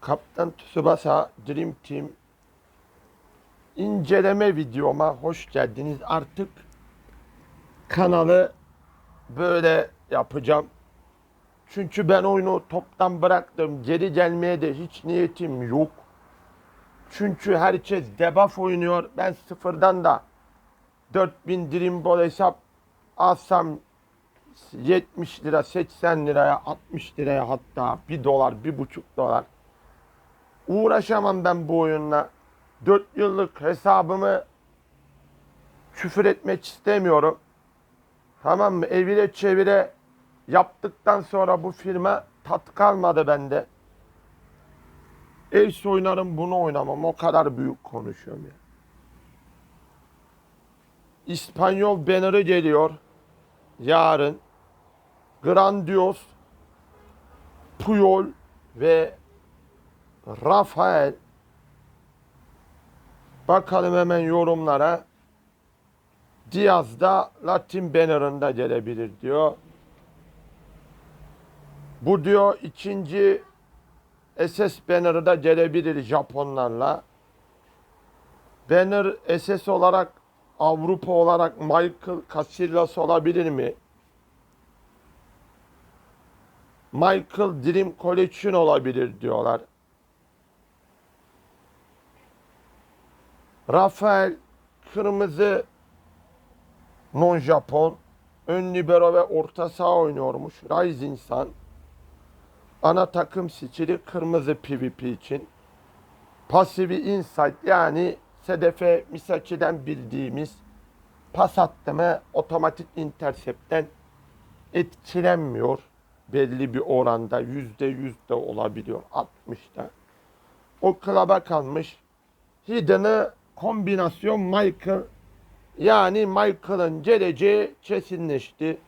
Kaptan Tsubasa Dream Team inceleme videoma hoş geldiniz. Artık kanalı böyle yapacağım. Çünkü ben oyunu toptan bıraktım. Geri gelmeye de hiç niyetim yok. Çünkü herkes debuff oynuyor. Ben sıfırdan da 4000 Dream Ball hesap alsam 70 lira, 80 liraya, 60 liraya hatta 1 dolar, 1,5 dolar. Uğraşamam ben bu oyunla. 4 yıllık hesabımı küfür etmek istemiyorum. Tamam mı? Evire çevire yaptıktan sonra bu firma tat kalmadı bende. Ace oynarım bunu oynamam. O kadar büyük konuşuyorum ya. İspanyol banner'ı geliyor. Yarın. Grandios. Puyol ve Rafael. Bakalım hemen yorumlara. Diaz da Latin banner'ında gelebilir diyor. Bu diyor ikinci SS banner'ı da gelebilir Japonlarla. Banner SS olarak Avrupa olarak Michael Casillas olabilir mi? Michael Dream Collection olabilir diyorlar. Rafael kırmızı non Japon ön libero ve orta saha oynuyormuş. Rising Sun ana takım stili kırmızı PvP için. Pasifi insight yani Sedefe Misaki'den bildiğimiz pas attı mı otomatik interceptten etkilenmiyor. Belli bir oranda yüzde yüz de olabiliyor 60'da. O klaba kalmış. Hidden'ı kombinasyon Michael yani Michael'ın geleceği kesinleşti.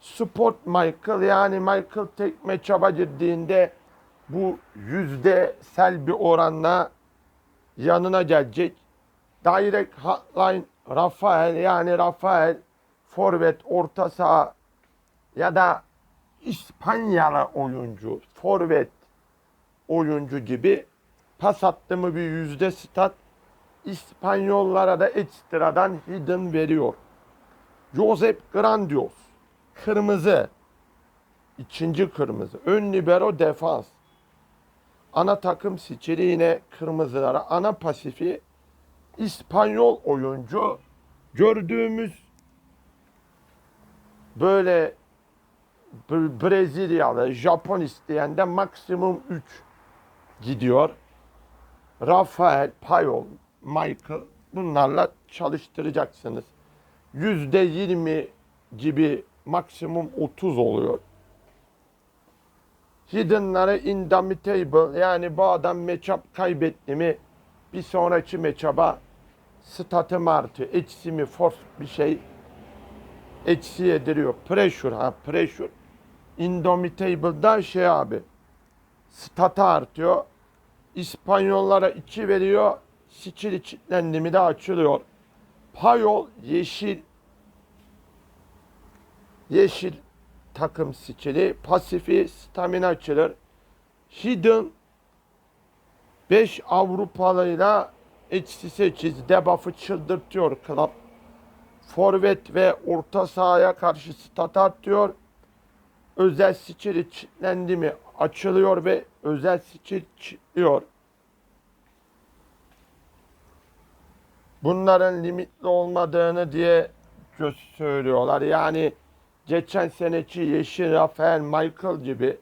Sport Michael yani Michael tekme çaba girdiğinde bu yüzde sel bir oranla yanına gelecek. Direct hotline Rafael yani Rafael forvet orta saha ya da İspanyalı oyuncu forvet oyuncu gibi pas attı mı bir yüzde stat İspanyollara da ekstradan hidden veriyor. Josep Grandios kırmızı. İkinci kırmızı. Ön libero defans. Ana takım stili yine kırmızılara. Ana pasifi İspanyol oyuncu. Gördüğümüz böyle Bre- Brezilyalı, Japon isteyen de maksimum 3 gidiyor. Rafael, Payol, Michael bunlarla çalıştıracaksınız. Yüzde 20 gibi maksimum 30 oluyor. Hidden'ları indomitable yani bu adam matchup kaybetti mi bir sonraki matchup'a statım artıyor. Eksi mi force bir şey eksi yediriyor. Pressure ha pressure. Indomitable'da şey abi statı artıyor. İspanyollara 2 veriyor. Skill kilitlendi mi de açılıyor. Payol yeşil yeşil takım skill'i. Pasifi stamina açılır. Hidden 5 Avrupalıyla eksi 8 debuff'ı çıldırtıyor club. Forvet ve orta sahaya karşı stat artıyor. Özel skill'i kilitlendi mi açılıyor ve özel skill kilitliyor. Bunların limitli olmadığını diye söylüyorlar. Yani geçen seneki Yeşil Rafael Michael gibi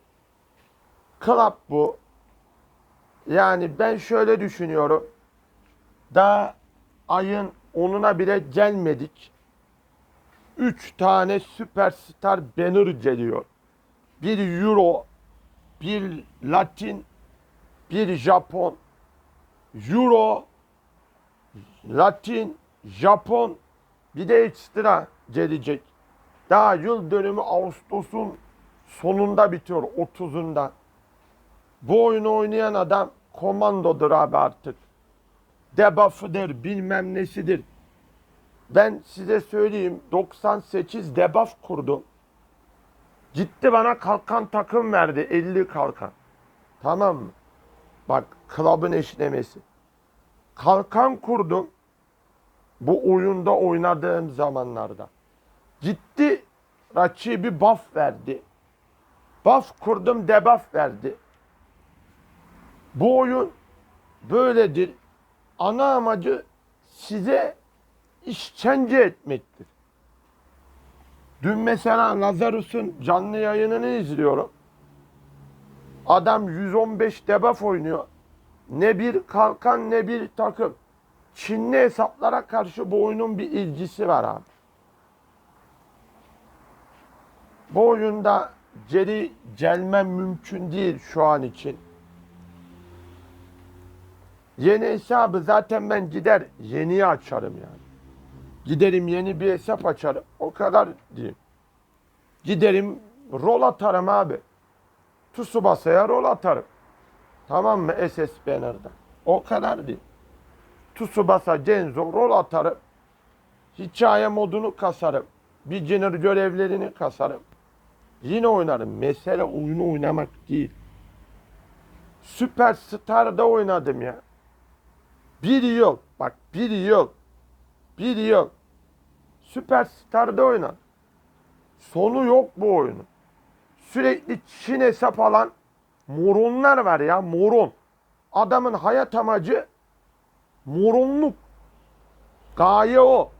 club bu. Yani ben şöyle düşünüyorum. Daha ayın 10'una bile gelmedik. 3 tane süperstar banner geliyor. Bir Euro, bir Latin, bir Japon. Euro, Latin, Japon bir de ekstra gelecek. Daha yıl dönümü Ağustos'un sonunda bitiyor 30'unda. Bu oyunu oynayan adam komandodur abi artık. Debuff'ıdır bilmem nesidir. Ben size söyleyeyim 98 debuff kurdum. Gitti bana kalkan takım verdi 50 kalkan. Tamam mı? Bak klubun eşlemesi. Kalkan kurdum. Bu oyunda oynadığım zamanlarda. Gitti rakibi buff verdi. Buff kurdum debuff verdi. Bu oyun böyledir. Ana amacı size işkence etmektir. Dün mesela Lazarus'un canlı yayınını izliyorum. Adam 115 debuff oynuyor. Ne bir kalkan ne bir takım. Çinli hesaplara karşı bu oyunun bir ilgisi var abi. Bu oyunda geri gelmem mümkün değil şu an için. Yeni hesabı zaten ben gider yeniyi açarım yani. Giderim yeni bir hesap açarım. O kadar diyeyim. Giderim rol atarım abi. Tsubasa'ya rol atarım. Tamam mı SS Banner'da? O kadar değil. Tsubasa Genzo rol atarım. Hikaye modunu kasarım. Beginner görevlerini kasarım. Yine oynarım. Mesele oyunu oynamak değil. Superstar'da oynadım ya. Bir yıl. Bak bir yıl. Bir yıl. Superstar'da oynadım. Sonu yok bu oyunun. Sürekli Çin hesap alan moronlar var ya moron. Adamın hayat amacı moronluk. Gaye o.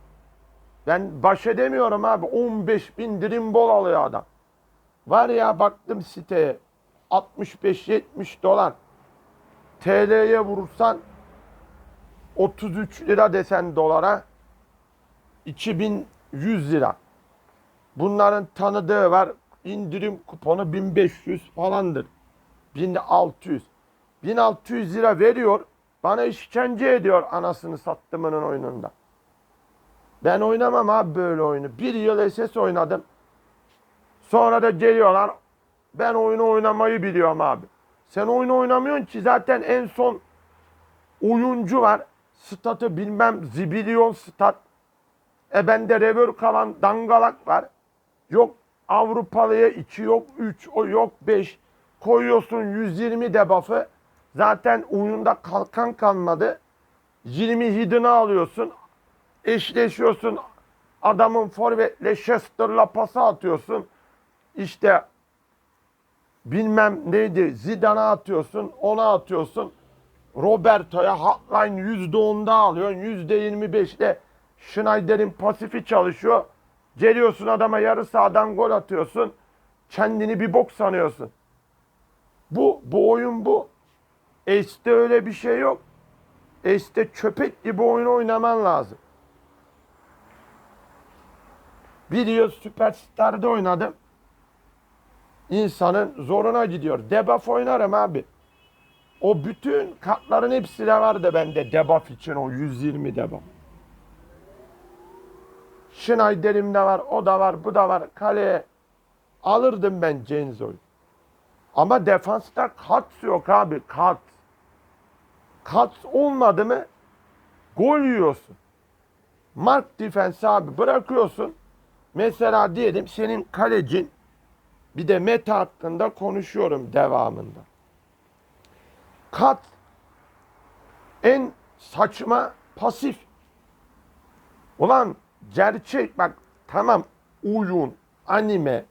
Ben baş edemiyorum abi. 15 bin dirim bol alıyor adam. Var ya baktım siteye. 65-70 dolar. TL'ye vurursan 33 lira desen dolara 2100 lira. Bunların tanıdığı var. İndirim kuponu 1500 falandır. 1600. 1600 lira veriyor. Bana işkence ediyor anasını sattımının oyununda. Ben oynamam abi böyle oyunu. Bir yıl SS oynadım. Sonra da geliyorlar. Ben oyunu oynamayı biliyorum abi. Sen oyunu oynamıyorsun ki zaten en son oyuncu var. Statı bilmem zibilyon stat. E bende revör kalan dangalak var. Yok Avrupalıya 2 yok 3 o yok 5. Koyuyorsun 120 debuff'ı. Zaten oyunda kalkan kalmadı. 20 hidini alıyorsun. Eşleşiyorsun. Adamın forvetle Chester'la pası atıyorsun. İşte bilmem neydi Zidane'a atıyorsun. Ona atıyorsun. Roberto'ya hotline %10'da alıyorsun. %25'de Schneider'in pasifi çalışıyor. Geliyorsun adama yarı sağdan gol atıyorsun. Kendini bir bok sanıyorsun. Bu, bu oyun bu. Ace'de öyle bir şey yok. Ace'de köpek gibi oyun oynaman lazım. Bir yıl Superstar'da oynadım. İnsanın zoruna gidiyor. Debuff oynarım abi. O bütün kartların hepsi de vardı bende debuff için o 120 debuff. Schneider'im de var, o da var, bu da var. Kaleye alırdım ben Cenzo'yu. Ama defansta kat yok abi, kat. Kat olmadı mı gol yiyorsun. Mark defense abi bırakıyorsun. Mesela diyelim senin kalecin bir de meta hakkında konuşuyorum devamında. Kat en saçma pasif. Ulan gerçek bak tamam oyun, anime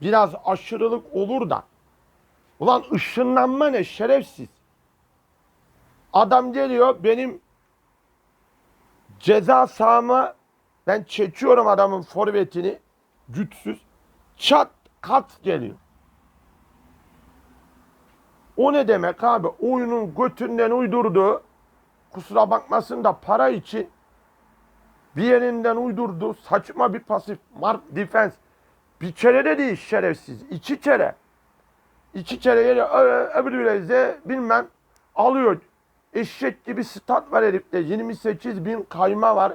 biraz aşırılık olur da ulan ışınlanma ne şerefsiz. Adam geliyor benim ceza sahama ben çekiyorum adamın forvetini güçsüz. Çat kat geliyor. O ne demek abi? Oyunun götünden uydurduğu kusura bakmasın da para için bir yerinden uydurdu saçma bir pasif mark defense. Bir kere de değil şerefsiz. iki kere. İki kere. Ö- Öbür de bilmem alıyor. Eşek gibi stat var herifte. 28 bin kayma var.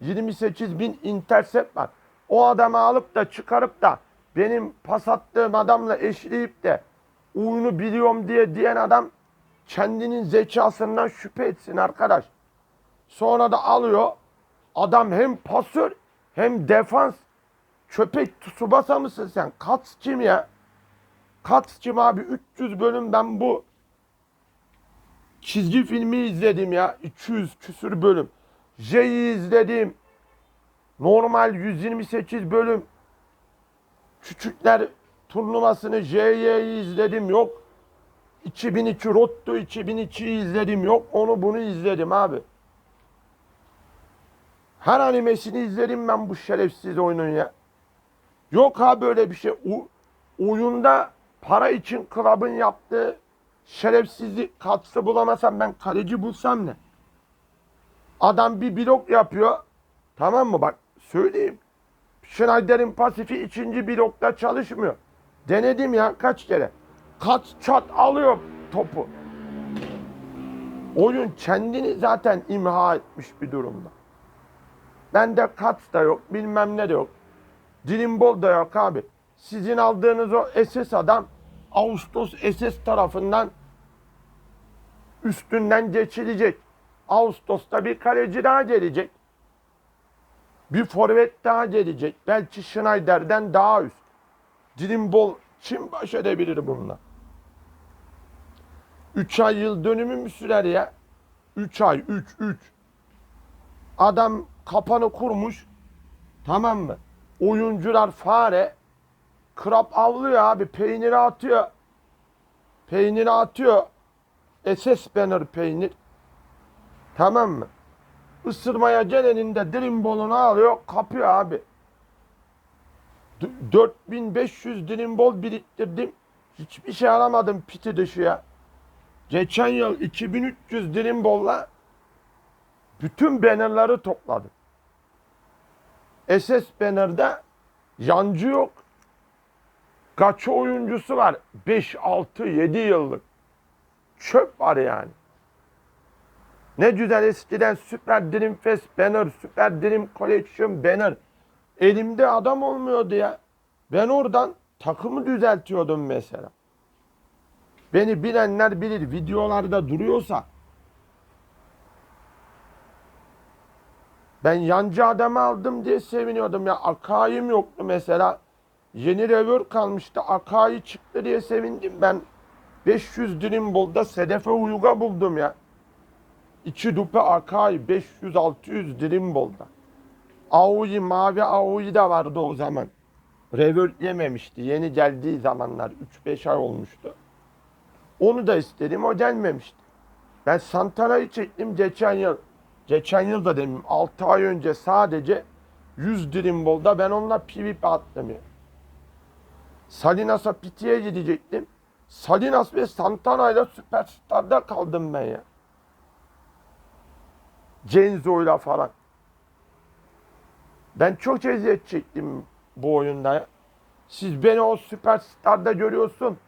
28 bin intercept var. O adamı alıp da çıkarıp da benim pas attığım adamla eşleyip de oyunu biliyorum diye diyen adam kendinin zekasından şüphe etsin arkadaş. Sonra da alıyor. Adam hem pasör hem defans. Köpek Tsubasa mısın sen? Kats kim ya? Kats kim abi? 300 bölüm ben bu Çizgi filmi izledim ya. 200 küsür bölüm. J'yi izledim. Normal 128 bölüm. Küçükler turnuvasını J'yi izledim. Yok 2002 Rotto 2002'yi izledim. Yok onu bunu izledim abi. Her animesini izledim ben bu şerefsiz oyunun ya. Yok ha böyle bir şey. O, oyunda para için klubun yaptığı şerefsizlik katkısı bulamasam ben kaleci bulsam ne? Adam bir blok yapıyor. Tamam mı? Bak söyleyeyim. Schneider'in pasifi ikinci blokta çalışmıyor. Denedim ya kaç kere. Kat çat alıyor topu. Oyun kendini zaten imha etmiş bir durumda. Bende kat da yok, bilmem ne de yok. Dilimbol da yok abi. Sizin aldığınız o SS adam Ağustos SS tarafından üstünden geçilecek. Ağustos'ta bir kaleci daha gelecek. Bir forvet daha gelecek. Belki Schneider'den daha üst. Dilimbol kim baş edebilir bununla? 3 ay yıl dönümü mü sürer ya? 3 ay, 3, 3. Adam kapanı kurmuş. Tamam mı? Oyuncular fare. Krap avlıyor abi. Peyniri atıyor. Peyniri atıyor. SS banner peynir. Tamam mı? Isırmaya geleninde dilim bolunu alıyor. Kapıyor abi. D- 4500 dilim bol biriktirdim. Hiçbir şey alamadım piti dışı ya. Geçen yıl 2300 dilim bolla bütün bannerları topladım. SS banner'da yancı yok. Kaç oyuncusu var? 5, 6, 7 yıllık. Çöp var yani. Ne güzel eskiden Süper Dream Fest banner, Süper Dream Collection banner. Elimde adam olmuyordu ya. Ben oradan takımı düzeltiyordum mesela. Beni bilenler bilir videolarda duruyorsa ben yancı adamı aldım diye seviniyordum ya. Akayım yoktu mesela. Yeni revör kalmıştı. Akayı çıktı diye sevindim ben. 500 dilim bolda Sedefe Uyuga buldum ya. İki dupe Akai 500-600 dilim bolda. Aoi mavi Aoi da vardı o zaman. Revör yememişti. Yeni geldiği zamanlar 3-5 ay olmuştu. Onu da istedim o gelmemişti. Ben Santana'yı çektim geçen yıl. Geçen yıl da demeyeyim 6 ay önce sadece 100 dirim bolda ben onunla PvP attım ya. Salinas'a pitiye gidecektim. Salinas ve Santana ile Süperstar'da kaldım ben ya. Cenzo'yla falan. Ben çok eziyet çektim bu oyunda ya. Siz beni o Süperstar'da görüyorsun.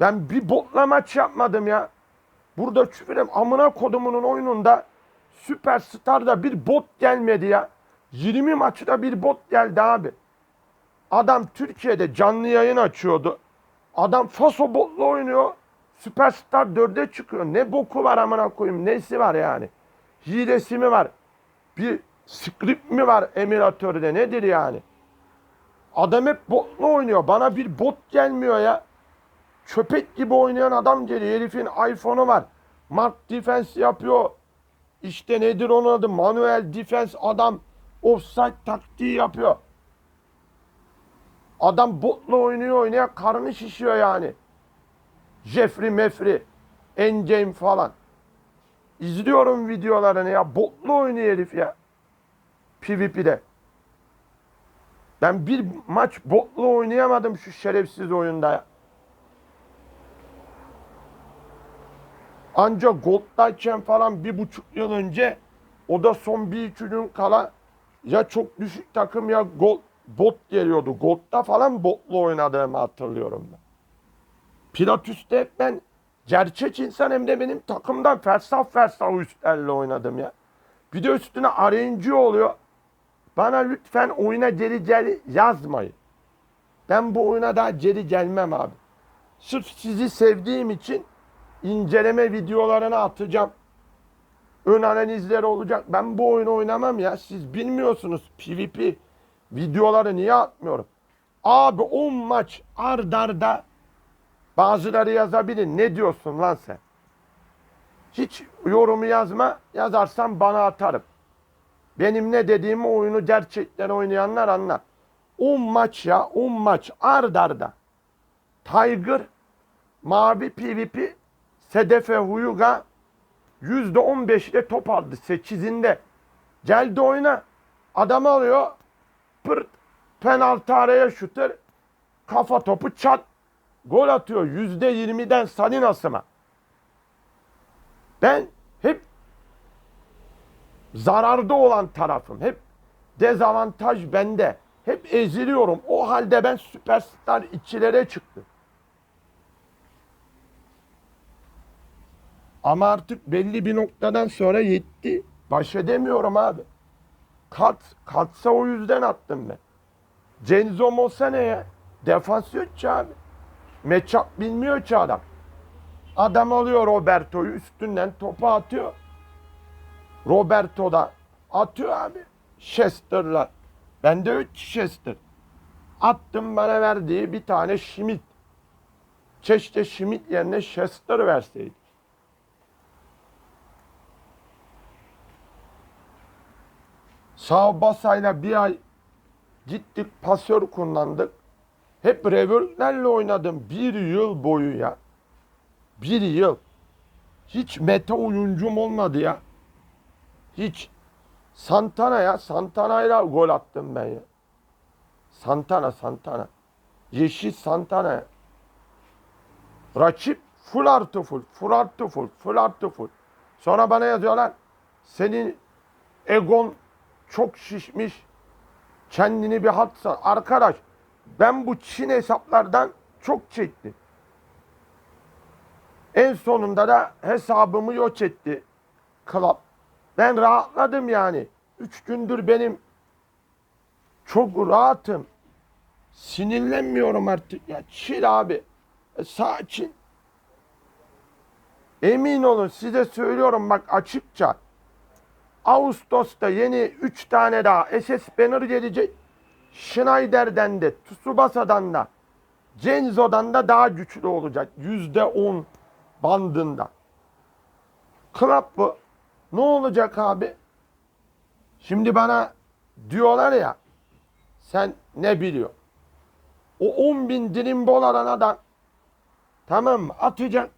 Ben bir botla maç yapmadım ya. Burada küfürüm amına kodumunun oyununda Süperstar'da bir bot gelmedi ya. 20 maçta bir bot geldi abi. Adam Türkiye'de canlı yayın açıyordu. Adam Faso botla oynuyor. Süperstar 4'e çıkıyor. Ne boku var amına koyayım. Nesi var yani? Hilesi mi var? Bir script mi var emülatörde? Nedir yani? Adam hep botla oynuyor. Bana bir bot gelmiyor ya. Köpek gibi oynayan adam geliyor. Herifin iPhone'u var. Mark Defense yapıyor. İşte nedir onun adı? Manuel Defense adam offside taktiği yapıyor. Adam botla oynuyor oynuyor karnı şişiyor yani. Jeffrey Mefri, Endgame falan. İzliyorum videolarını ya. Botla oynuyor herif ya. PvP'de. Ben bir maç botla oynayamadım şu şerefsiz oyunda ya. Ancak Gold'dayken falan bir buçuk yıl önce o da son bir iki gün kala ya çok düşük takım ya Gold, bot geliyordu. Gold'da falan botla oynadığımı hatırlıyorum ben. Pilatus'ta hep ben gerçek insan hem de benim takımdan fersah fersah üstlerle oynadım ya. Bir de üstüne RNG oluyor. Bana lütfen oyuna geri gel yazmayın. Ben bu oyuna daha geri gelmem abi. Sırf sizi sevdiğim için inceleme videolarını atacağım. Ön analizleri olacak. Ben bu oyunu oynamam ya. Siz bilmiyorsunuz PvP videoları niye atmıyorum? Abi 10 maç ard arda bazıları yazabilir. Ne diyorsun lan sen? Hiç yorumu yazma. Yazarsan bana atarım. Benim ne dediğimi oyunu gerçekten oynayanlar anlar. 10 maç ya 10 maç ard arda. Tiger, Mavi PvP, Sedefe Huyuga %15 ile top aldı 8'inde. Geldi oyna. Adam alıyor. Pırt. Penaltı araya şutör. Kafa topu çat. Gol atıyor. %20'den Salinas'ıma. Ben hep zararda olan tarafım. Hep dezavantaj bende. Hep eziliyorum. O halde ben süperstar içilere çıktım. Ama artık belli bir noktadan sonra yetti. Baş edemiyorum abi. Kat, katsa o yüzden attım ben. Cenzo Mosa ne ya? Defans yok ki abi. Matchup bilmiyor ki adam. Adam alıyor Roberto'yu üstünden topu atıyor. Roberto da atıyor abi. Chester'la. Bende yok ki Chester. Attım bana verdiği bir tane Schmidt. Keşke Schmidt yerine Chester verseydi. Sağ basayla bir ay gittik pasör kullandık. Hep revertlerle oynadım bir yıl boyu ya. Bir yıl. Hiç meta oyuncum olmadı ya. Hiç. Santana ya. Santana'yla gol attım ben ya. Santana, Santana. Yeşil Santana. ya. Rakip full artı full, full artı full, full artı full. Sonra bana yazıyorlar. Senin egon çok şişmiş. Kendini bir hatsa. Arkadaş ben bu Çin hesaplardan çok çektim. En sonunda da hesabımı yok etti. Club. Ben rahatladım yani. Üç gündür benim çok rahatım. Sinirlenmiyorum artık ya. Çil abi. E, sakin. Emin olun size söylüyorum bak açıkça. Ağustos'ta yeni 3 tane daha SS Banner gelecek. Schneider'den de, Tsubasa'dan da, Genzo'dan da daha güçlü olacak. %10 bandında. Club bu. Ne olacak abi? Şimdi bana diyorlar ya sen ne biliyor? O 10 bin dilim bol alana da tamam mı? Atacak.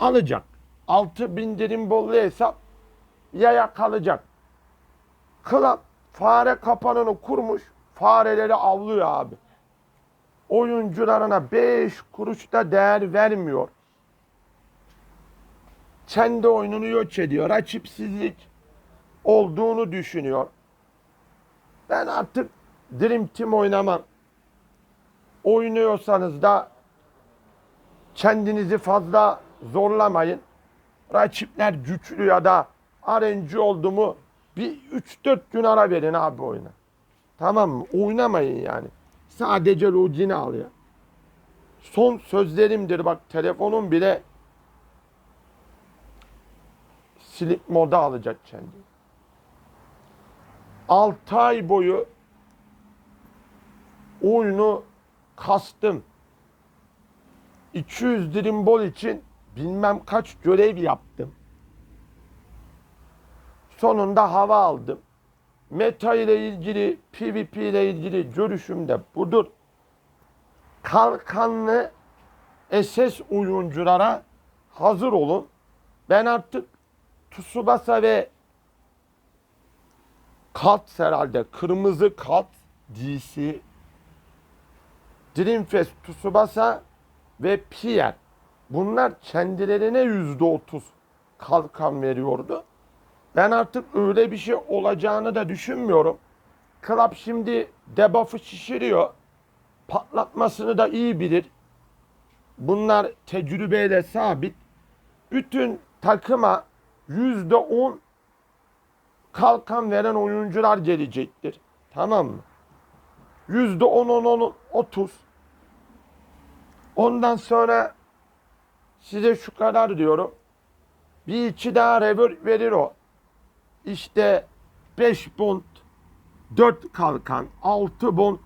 Alacak. 6 bin dilim bollu hesap yaya kalacak. Club fare kapanını kurmuş. Fareleri avlıyor abi. Oyuncularına 5 kuruş da değer vermiyor. Kendi oyununu yok ediyor. Rakipsizlik olduğunu düşünüyor. Ben artık Dream Team oynamam. Oynuyorsanız da kendinizi fazla zorlamayın. Rakipler güçlü ya da RNG oldu mu bir 3-4 gün ara verin abi oyuna. Tamam mı? Oynamayın yani. Sadece logini al ya. Son sözlerimdir bak telefonum bile silip moda alacak kendi. 6 ay boyu oyunu kastım. 200 dirim bol için bilmem kaç görev yaptım. Sonunda hava aldım. Meta ile ilgili, PvP ile ilgili görüşüm de budur. Kalkanlı SS oyunculara hazır olun. Ben artık Tsubasa ve Kat herhalde. Kırmızı Kat DC Dreamfest, Tsubasa ve Pierre. Bunlar kendilerine yüzde otuz kalkan veriyordu. Ben artık öyle bir şey olacağını da düşünmüyorum. Club şimdi debuff'ı şişiriyor. Patlatmasını da iyi bilir. Bunlar tecrübeyle sabit. Bütün takıma yüzde on kalkan veren oyuncular gelecektir. Tamam mı? Yüzde on, on, on, otuz. Ondan sonra size şu kadar diyorum. Bir iki daha revert verir o. İşte 5 bond, 4 kalkan, 6 bond.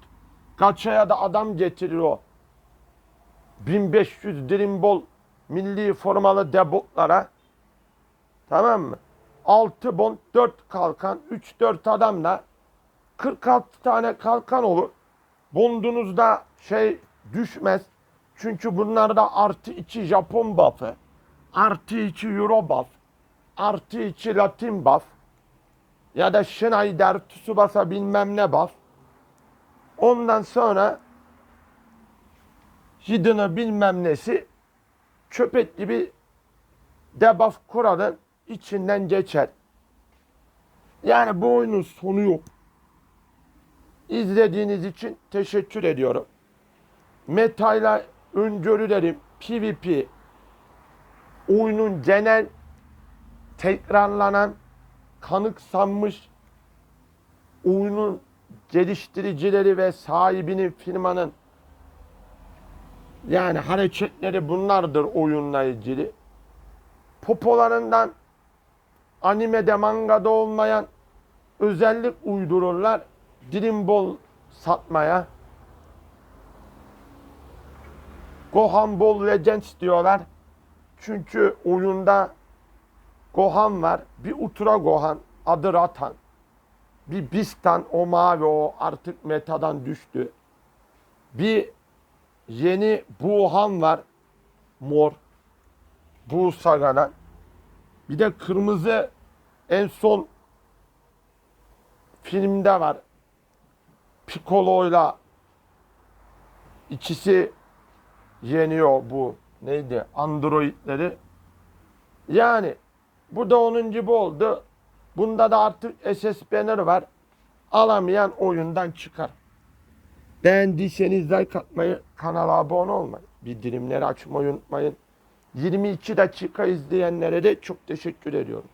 Kaçaya da adam getirir o. 1500 dirim bol milli formalı debutlara tamam mı? 6 bon 4 kalkan 3-4 adamla 46 tane kalkan olur. Bondunuzda şey düşmez. Çünkü bunlarda artı 2 Japon buff'ı, artı 2 Euro buff, artı 2 Latin buff ya da Schneider, Tsubasa bilmem ne buff. Ondan sonra Hidden'ı bilmem nesi köpek gibi debuff kuralın içinden geçer. Yani bu oyunun sonu yok. İzlediğiniz için teşekkür ediyorum. Metayla öngörülerim PvP oyunun genel tekrarlanan kanıksanmış oyunun geliştiricileri ve sahibinin firmanın yani hareketleri bunlardır oyunla ilgili. Popolarından animede mangada olmayan özellik uydururlar. Dream Ball satmaya. Gohan Ball Legends diyorlar. Çünkü oyunda Gohan var. Bir Ultra Gohan adı Ratan. Bir Bistan o mavi o artık metadan düştü. Bir yeni Buhan var. Mor. Bu Saga'dan. Bir de kırmızı en son filmde var. Piccolo'yla ikisi yeniyor bu neydi androidleri. Yani bu da 10. bu oldu. Bunda da artık SS Banner var. Alamayan oyundan çıkar. Beğendiyseniz like atmayı, kanala abone olmayı, bildirimleri açmayı unutmayın. 22 dakika izleyenlere de çok teşekkür ediyorum.